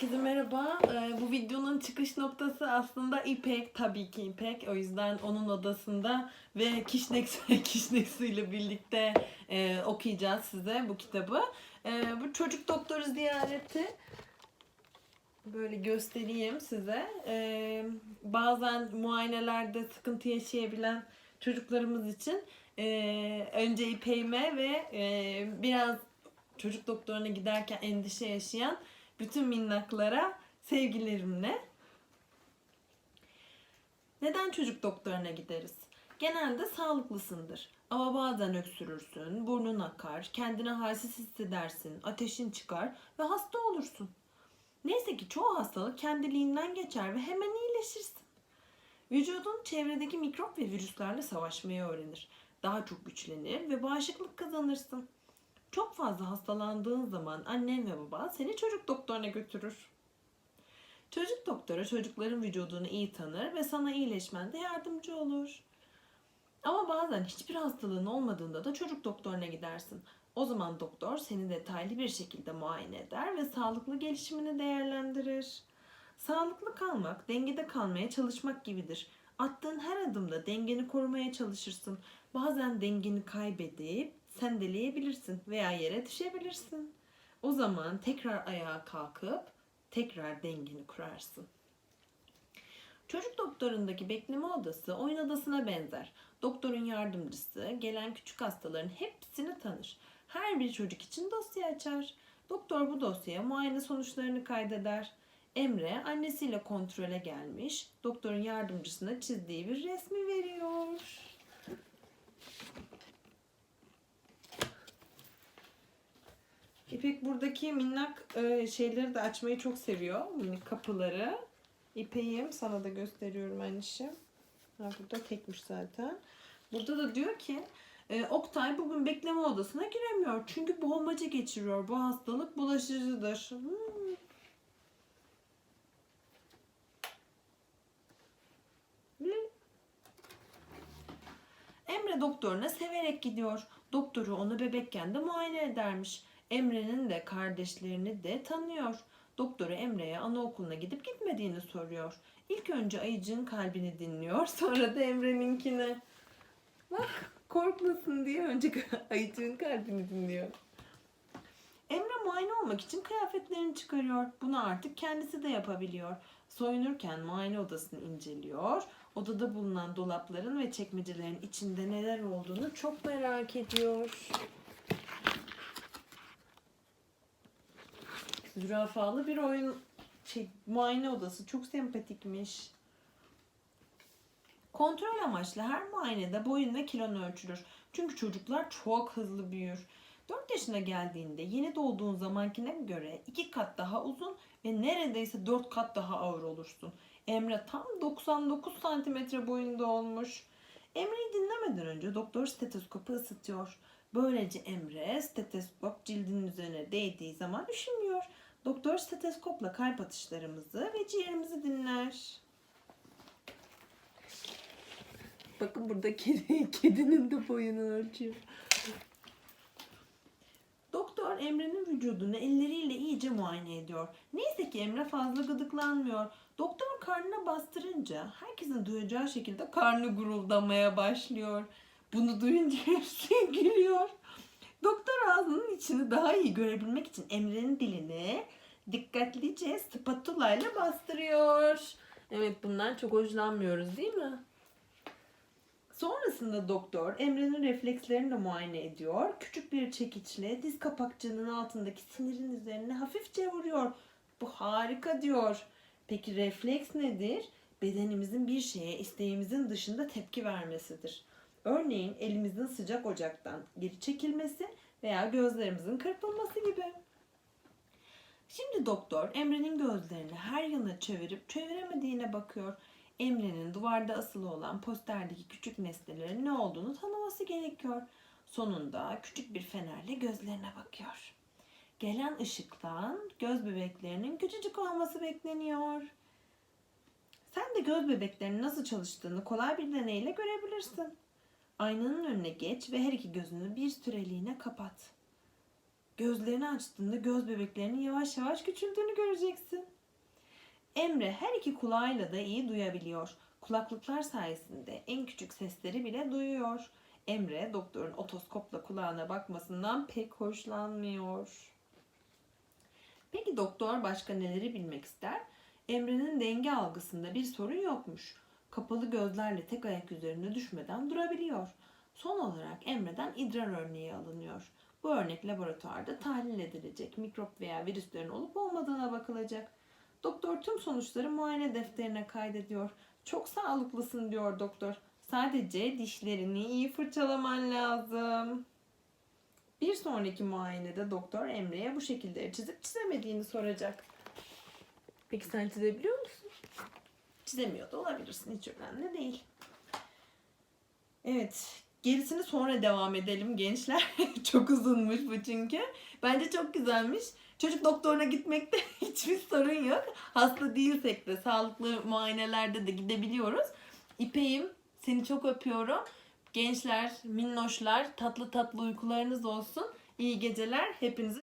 Herkese merhaba. Ee, bu videonun çıkış noktası aslında İpek. Tabii ki İpek. O yüzden onun odasında ve Kişneksu, Kişneksu ile birlikte e, okuyacağız size bu kitabı. E, bu çocuk doktoru ziyareti. Böyle göstereyim size. E, bazen muayenelerde sıkıntı yaşayabilen çocuklarımız için e, önce İpek'ime ve e, biraz çocuk doktoruna giderken endişe yaşayan bütün minnaklara sevgilerimle. Neden çocuk doktoruna gideriz? Genelde sağlıklısındır. Ama bazen öksürürsün, burnun akar, kendini halsiz hissedersin, ateşin çıkar ve hasta olursun. Neyse ki çoğu hastalık kendiliğinden geçer ve hemen iyileşirsin. Vücudun çevredeki mikrop ve virüslerle savaşmayı öğrenir. Daha çok güçlenir ve bağışıklık kazanırsın. Çok fazla hastalandığın zaman annen ve baban seni çocuk doktoruna götürür. Çocuk doktoru çocukların vücudunu iyi tanır ve sana iyileşmende yardımcı olur. Ama bazen hiçbir hastalığın olmadığında da çocuk doktoruna gidersin. O zaman doktor seni detaylı bir şekilde muayene eder ve sağlıklı gelişimini değerlendirir. Sağlıklı kalmak, dengede kalmaya çalışmak gibidir. Attığın her adımda dengeni korumaya çalışırsın. Bazen dengeni kaybedip sendeleyebilirsin veya yere düşebilirsin. O zaman tekrar ayağa kalkıp tekrar dengeni kurarsın. Çocuk doktorundaki bekleme odası oyun odasına benzer. Doktorun yardımcısı gelen küçük hastaların hepsini tanır. Her bir çocuk için dosya açar. Doktor bu dosyaya muayene sonuçlarını kaydeder. Emre annesiyle kontrole gelmiş. Doktorun yardımcısına çizdiği bir resmi veriyor. İpek buradaki minnak e, şeyleri de açmayı çok seviyor. Minik kapıları. İpeğim sana da gösteriyorum annişim. Ha, burada tekmiş zaten. Burada da diyor ki e, Oktay bugün bekleme odasına giremiyor. Çünkü boğmaca geçiriyor. Bu hastalık bulaşıcıdır. Hmm. Emre doktoruna severek gidiyor. Doktoru onu bebekken de muayene edermiş. Emre'nin de kardeşlerini de tanıyor. Doktoru Emre'ye anaokuluna gidip gitmediğini soruyor. İlk önce ayıcığın kalbini dinliyor, sonra da Emre'ninkini. Bak korkmasın diye önce ayıcığın kalbini dinliyor. Emre muayene olmak için kıyafetlerini çıkarıyor. Bunu artık kendisi de yapabiliyor. Soyunurken muayene odasını inceliyor. Odada bulunan dolapların ve çekmecelerin içinde neler olduğunu çok merak ediyor. Zürafalı bir oyun şey, muayene odası çok sempatikmiş. Kontrol amaçlı her muayenede boyun ve kilon ölçülür. Çünkü çocuklar çok hızlı büyür. 4 yaşına geldiğinde yeni doğduğun zamankine göre 2 kat daha uzun ve neredeyse 4 kat daha ağır olursun. Emre tam 99 santimetre boyunda olmuş. Emre'yi dinlemeden önce doktor stetoskopu ısıtıyor. Böylece Emre steteskop cildinin üzerine değdiği zaman üşümüyor. Doktor steteskopla kalp atışlarımızı ve ciğerimizi dinler. Bakın burada kedi, kedinin de boyunu ölçüyor. Doktor Emre'nin vücudunu elleriyle iyice muayene ediyor. Neyse ki Emre fazla gıdıklanmıyor. Doktorun karnına bastırınca herkesin duyacağı şekilde karnı guruldamaya başlıyor. Bunu duyunca hepsi gülüyor. Doktor ağzının içini daha iyi görebilmek için Emre'nin dilini dikkatlice spatula ile bastırıyor. Evet bundan çok hoşlanmıyoruz değil mi? Sonrasında doktor Emre'nin reflekslerini de muayene ediyor. Küçük bir çekiçle diz kapakçığının altındaki sinirin üzerine hafifçe vuruyor. Bu harika diyor. Peki refleks nedir? Bedenimizin bir şeye isteğimizin dışında tepki vermesidir. Örneğin elimizin sıcak ocaktan geri çekilmesi veya gözlerimizin kırpılması gibi. Şimdi doktor Emre'nin gözlerini her yana çevirip çeviremediğine bakıyor. Emre'nin duvarda asılı olan posterdeki küçük nesnelerin ne olduğunu tanıması gerekiyor. Sonunda küçük bir fenerle gözlerine bakıyor. Gelen ışıktan göz bebeklerinin küçücük olması bekleniyor. Sen de göz bebeklerinin nasıl çalıştığını kolay bir deneyle görebilirsin. Aynanın önüne geç ve her iki gözünü bir süreliğine kapat. Gözlerini açtığında göz bebeklerinin yavaş yavaş küçüldüğünü göreceksin. Emre her iki kulağıyla da iyi duyabiliyor. Kulaklıklar sayesinde en küçük sesleri bile duyuyor. Emre doktorun otoskopla kulağına bakmasından pek hoşlanmıyor. Peki doktor başka neleri bilmek ister? Emre'nin denge algısında bir sorun yokmuş. Kapalı gözlerle tek ayak üzerinde düşmeden durabiliyor. Son olarak Emre'den idrar örneği alınıyor. Bu örnek laboratuvarda tahlil edilecek. Mikrop veya virüslerin olup olmadığına bakılacak. Doktor tüm sonuçları muayene defterine kaydediyor. Çok sağlıklısın diyor doktor. Sadece dişlerini iyi fırçalaman lazım. Bir sonraki muayenede doktor Emre'ye bu şekilde çizip çizemediğini soracak. Peki sen çizebiliyor musun? Çizemiyor da olabilirsin. Hiç önemli değil. Evet. Gerisini sonra devam edelim gençler. çok uzunmuş bu çünkü. Bence çok güzelmiş. Çocuk doktoruna gitmekte hiçbir sorun yok. Hasta değilsek de sağlıklı muayenelerde de gidebiliyoruz. İpeğim seni çok öpüyorum. Gençler, minnoşlar tatlı tatlı uykularınız olsun. İyi geceler. Hepinizi